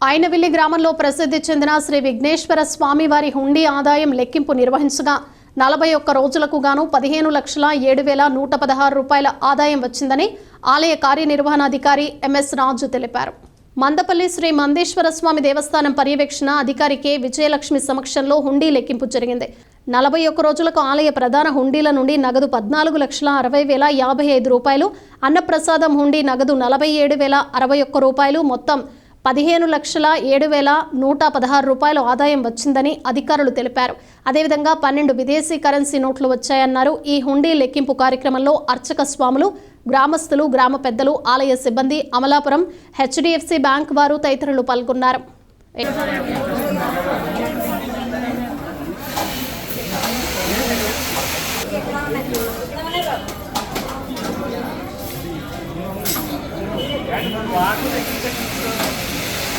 ఆయనవిల్లి గ్రామంలో ప్రసిద్ధి చెందిన శ్రీ విఘ్నేశ్వర స్వామి వారి హుండీ ఆదాయం లెక్కింపు నిర్వహించగా నలభై ఒక్క రోజులకు గాను పదిహేను లక్షల ఏడు వేల నూట పదహారు రూపాయల ఆదాయం వచ్చిందని ఆలయ కార్యనిర్వహణాధికారి ఎంఎస్ రాజు తెలిపారు. మందపల్లి శ్రీ మందేశ్వర స్వామి దేవస్థానం పర్యవేక్షణ అధికారి కె. విజయలక్ష్మి సమక్షంలో హుండీ లెక్కింపు జరిగింది. నలభై ఒక్క రోజులకు ఆలయ ప్రధాన హుండీల నుండి నగదు పద్నాలుగు లక్షల అరవై వేల యాభై ఐదు రూపాయలు అన్నప్రసాదం హుండీ నగదు నలభై ఏడు వేల అరవై ఒక్క రూపాయలు మొత్తం పదిహేను లక్షల ఏడు వేల నూట పదహారు రూపాయలు ఆదాయం వచ్చిందని అధికారులు తెలిపారు. అదేవిధంగా పన్నెండు విదేశీ కరెన్సీ నోట్లు వచ్చాయన్నారు. ఈ హుండీ లెక్కింపు కార్యక్రమంలో అర్చక స్వాములు గ్రామస్తులు గ్రామ పెద్దలు ఆలయ సిబ్బంది అమలాపురం హెచ్డిఎఫ్సి బ్యాంక్ వారు తదితరులు పాల్గొన్నారు. వాటర్